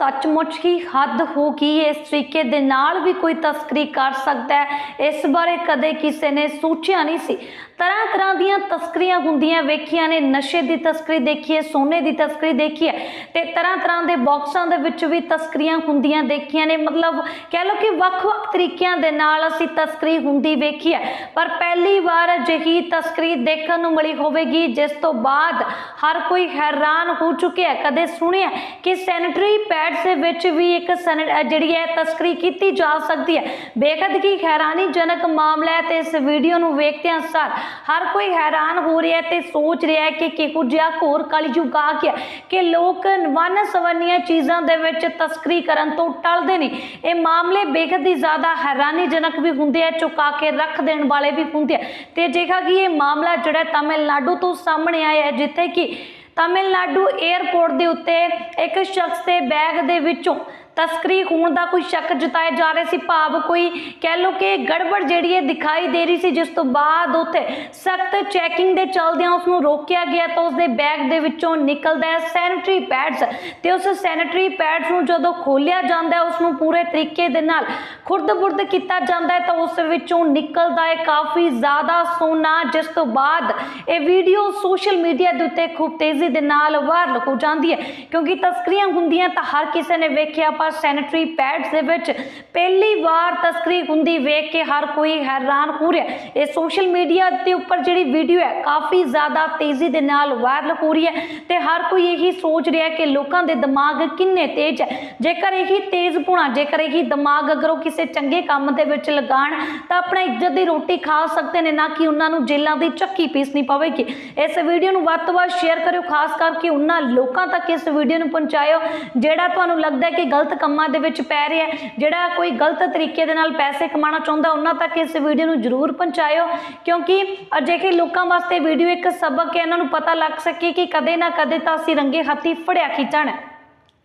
ਸੱਚਮੁੱਚ ਹੀ ਹੱਦ ਹੋ ਗਈ ਇਸ ਤਰੀਕੇ ਦੇ ਨਾਲ ਵੀ ਕੋਈ ਤਸਕਰੀ ਕਰ ਸਕਦਾ ਹੈ। ਇਸ ਬਾਰੇ ਕਦੇ ਕਿਸੇ ਨੇ ਸੋਚਿਆ ਨਹੀਂ ਸੀ। ਤਰ੍ਹਾਂ ਤਰ੍ਹਾਂ ਦੀਆਂ ਤਸਕਰੀਆਂ ਹੁੰਦੀਆਂ ਵੇਖੀਆਂ ਨੇ। ਨਸ਼ੇ ਦੀ ਤਸਕਰੀ ਦੇਖੀ ਹੈ, ਸੋਨੇ ਦੀ ਤਸਕਰੀ ਦੇਖੀ ਹੈ ਤੇ ਤਰ੍ਹਾਂ ਤਰ੍ਹਾਂ ਦੇ ਬਾਕਸਾਂ ਦੇ ਵਿੱਚ ਵੀ ਤਸਕਰੀਆਂ ਹੁੰਦੀਆਂ ਦੇਖੀਆਂ ਨੇ। ਮਤਲਬ ਕਹਿ ਲਓ ਕਿ ਵੱਖ-ਵੱਖ ਤਰੀਕਿਆਂ ਦੇ ਨਾਲ ਅਸੀਂ ਤਸਕਰੀ ਹੁੰਦੀ ਵੇਖੀ ਹੈ। ਪਰ ਪਹਿਲੀ ਵਾਰ ਅਜਿਹੀ ਤਸਕਰੀ ਦੇਖਣ ਨੂੰ ਮਿਲੀ ਹੋਵੇਗੀ, ਜਿਸ ਤੋਂ ਬਾਅਦ ਹਰ ਕੋਈ ਹੈਰਾਨ ਹੋ ਚੁੱਕਿਆ ਕਦੇ ਸੁਣਿਆ ਕਿ ਸੈਨੇਟਰੀ ਪੈਡ ਪੈਡਸ ਦੇ ਵਿੱਚ ਵੀ ਇੱਕ ਜਿਹੜੀ ਹੈ ਤਸਕਰੀ ਕੀਤੀ ਜਾ ਸਕਦੀ ਹੈ। ਬੇਖਦ ਕੀ ਹੈਰਾਨੀਜਨਕ ਮਾਮਲਾ ਹੈ ਤੇ ਇਸ ਵੀਡੀਓ ਨੂੰ ਵੇਖਦਿਆਂ ਸਾਰ ਹਰ ਕੋਈ ਹੈਰਾਨ ਹੋ ਰਿਹਾ ਤੇ ਸੋਚ ਰਿਹਾ ਹੈ ਕਿ ਕਿਹੋ ਜਿਹਾ ਘੋਰ ਕਲਯੁਗ ਆ ਗਿਆ ਕਿ ਲੋਕ ਵਨ ਸਵੰਨੀਆਂ ਚੀਜ਼ਾਂ ਦੇ ਵਿੱਚ ਤਸਕਰੀ ਕਰਨ ਤੋਂ ਟਲਦੇ ਨੇ। ਇਹ ਮਾਮਲੇ ਬੇਖਦ ਹੀ ਜ਼ਿਆਦਾ ਹੈਰਾਨੀਜਨਕ ਵੀ ਹੁੰਦੇ ਆ ਚੁਕਾ ਕੇ ਰੱਖ ਦੇਣ ਵਾਲੇ ਵੀ ਹੁੰਦੇ ਆ। ਤੇ ਜੇਕਰ ਕਿ ਇਹ ਮਾਮਲਾ ਜਿਹੜਾ ਤਾਮਿਲਨਾਡੂ ਤੋਂ ਸਾਹਮਣੇ ਆਇਆ ਹੈ, ਜਿੱਥੇ ਕਿ ਤਾਮਿਲਨਾਡੂ 에ਅਰਪੋਰਟ ਦੇ ਉੱਤੇ ਇੱਕ ਸ਼ਖਸ ਦੇ ਬੈਗ ਦੇ ਵਿੱਚੋਂ ਤਸਕਰੀ ਹੋਣ ਦਾ ਕੋਈ ਸ਼ੱਕ ਜਤਾਇਆ ਜਾ ਰਿਹਾ ਸੀ। ਭਾਵ ਕੋਈ ਕਹਿ ਲੋ ਕਿ ਗੜਬੜ ਜਿਹੜੀ ਹੈ ਦਿਖਾਈ ਦੇ ਰਹੀ ਸੀ, ਜਿਸ ਤੋਂ ਬਾਅਦ ਉੱਥੇ ਸਖਤ ਚੈਕਿੰਗ ਦੇ ਚਲਦਿਆਂ ਉਸ ਨੂੰ ਰੋਕਿਆ ਗਿਆ ਤਾਂ ਉਸ ਦੇ ਬੈਗ ਦੇ ਵਿੱਚੋਂ ਨਿਕਲਦਾ ਹੈ ਸੈਨੇਟਰੀ ਪੈਡਸ ਤੇ ਉਸ ਸੈਨੇਟਰੀ ਪੈਡਸ ਨੂੰ ਜਦੋਂ ਖੋਲਿਆ ਜਾਂਦਾ ਹੈ ਉਸ ਨੂੰ ਪੂਰੇ ਤਰੀਕੇ ਦੇ ਨਾਲ ਖੁਰਦ-ਬੁਰਦ ਕੀਤਾ ਜਾਂਦਾ ਹੈ ਤਾਂ ਉਸ ਵਿੱਚੋਂ ਨਿਕਲਦਾ ਹੈ ਕਾਫੀ ਜ਼ਿਆਦਾ ਸੋਨਾ, ਜਿਸ ਤੋਂ ਬਾਅਦ ਇਹ ਵੀਡੀਓ ਸੋਸ਼ਲ ਮੀਡੀਆ ਦੇ ਉੱਤੇ ਖੂਬ ਤੇਜ਼ੀ ਦੇ ਨਾਲ ਵਾਇਰਲ ਹੋ ਜਾਂਦੀ ਹੈ। ਕਿਉਂਕਿ ਤਸਕਰੀਆਂ ਹੁੰਦੀਆਂ ਤਾਂ ਹਰ ਕਿਸੇ ਨੇ ਵੇਖਿਆ, ਪਰ ਸੈਨੇਟਰੀ ਪੈਡਸ ਦੇ ਵਿੱਚ ਪਹਿਲੀ ਵਾਰ ਤਸਕਰੀ ਹੁੰਦੀ ਵੇਖ ਕੇ ਹਰ ਕੋਈ ਹੈਰਾਨ ਹੋ ਰਿਹਾ ਇਹ ਸੋਸ਼ਲ ਮੀਡੀਆ ਦੇ ਉੱਪਰ ਜਿਹੜੀ ਵੀਡੀਓ ਹੈ, ਕਾਫੀ ਜ਼ਿਆਦਾ ਤੇਜ਼ੀ ਦੇ ਨਾਲ ਵਾਇਰਲ ਹੋ ਰਹੀ ਹੈ ਤੇ ਹਰ ਕੋਈ ਇਹੀ ਸੋਚ ਰਿਹਾ ਕਿ ਲੋਕਾਂ ਦੇ ਦਿਮਾਗ ਕਿੰਨੇ ਤੇਜ਼ ਹੈ। ਜੇਕਰ ਇਹੀ ਤੇਜ਼ ਪੁਣਾ ਜੇਕਰ ਇਹੀ ਦਿਮਾਗ ਅਗਰ ਉਹ ਕਿਸੇ ਚੰਗੇ ਕੰਮ ਦੇ ਵਿੱਚ ਲਗਾਣ, ਤਾਂ ਆਪਣਾ ਇੱਜ਼ਤ ਦੀ ਰੋਟੀ ਖਾ ਸਕਦੇ ਨੇ, ਨਾ ਕਿ ਉਹਨਾਂ ਨੂੰ ਜੇਲਾਂ ਦੀ ਚੱਕੀ ਪੀਸਣੀ ਪਵੇਗੀ। ਇਸ ਵੀਡੀਓ ਨੂੰ ਵੱਧ ਤੋਂ ਵੱਧ ਸ਼ੇਅਰ ਕਰਿਓ, ਖਾਸ ਕਰਕੇ ਉਹਨਾਂ ਲੋਕਾਂ ਤੱਕ ਇਸ ਵੀਡੀਓ ਨੂੰ ਪਹੁੰਚਾਇਓ, ਜਿਹੜਾ ਤੁਹਾਨੂੰ ਲੱਗਦਾ ਹੈ ਕਿ ਗਲਤ ਕੰਮਾਂ ਦੇ ਵਿੱਚ ਪੈ ਰਿਹਾ ਹੈ ਜਿਹੜਾ ਕੋਈ ਗਲਤ ਤਰੀਕੇ ਦੇ ਨਾਲ ਪੈਸੇ ਕਮਾਉਣਾ ਚਾਹੁੰਦਾ ਉਹਨਾਂ ਤੱਕ ਇਸ ਵੀਡੀਓ ਨੂੰ ਜ਼ਰੂਰ ਪਹੁੰਚਾਇਓ ਕਿਉਂਕਿ ਅਜਿਹੇ ਲੋਕਾਂ ਵਾਸਤੇ ਵੀਡੀਓ ਇੱਕ ਸਬਕ ਹੈ ਇਹਨਾਂ ਨੂੰ ਪਤਾ ਲੱਗ ਸਕੇ ਕਿ ਕਦੇ ਨਾ ਕਦੇ ਤਾਂ ਅਸੀਂ ਰੰਗੇ ਹੱਥੀ ਫੜਿਆ ਖਿੱਚਣਾ ਹੈ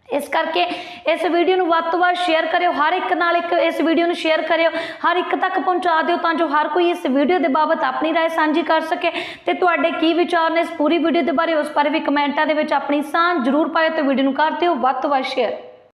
ਇਸ ਕਰਕੇ ਇਸ ਵੀਡੀਓ ਨੂੰ ਵੱਧ ਤੋਂ ਵੱਧ ਸ਼ੇਅਰ ਕਰਿਓ ਹਰ ਇੱਕ ਨਾਲ ਇੱਕ ਇਸ ਵੀਡੀਓ ਨੂੰ ਸ਼ੇਅਰ ਕਰਿਓ ਹਰ ਇੱਕ ਤੱਕ ਪਹੁੰਚਾ ਦਿਓ ਤਾਂ ਜੋ ਹਰ ਕੋਈ ਇਸ ਵੀਡੀਓ ਦੇ ਬਾਬਤ ਆਪਣੀ رائے ਸਾਂਝੀ ਕਰ ਸਕੇ ਤੇ ਤੁਹਾਡੇ ਕੀ ਵਿਚਾਰ ਨੇ ਇਸ ਪੂਰੀ ਵੀਡੀਓ ਦੇ ਬਾਰੇ ਉਸ ਬਾਰੇ ਵੀ ਕਮੈਂਟਾਂ ਦੇ ਵਿੱਚ ਆਪਣੀ ਸਾਂਝ ਜ਼ਰੂਰ ਪਾਇਓ ਤੇ ਵੀਡੀਓ ਨੂੰ ਕਰ ਦਿਓ ਵੱਧ ਤੋਂ ਵੱਧ ਸ਼ੇਅਰ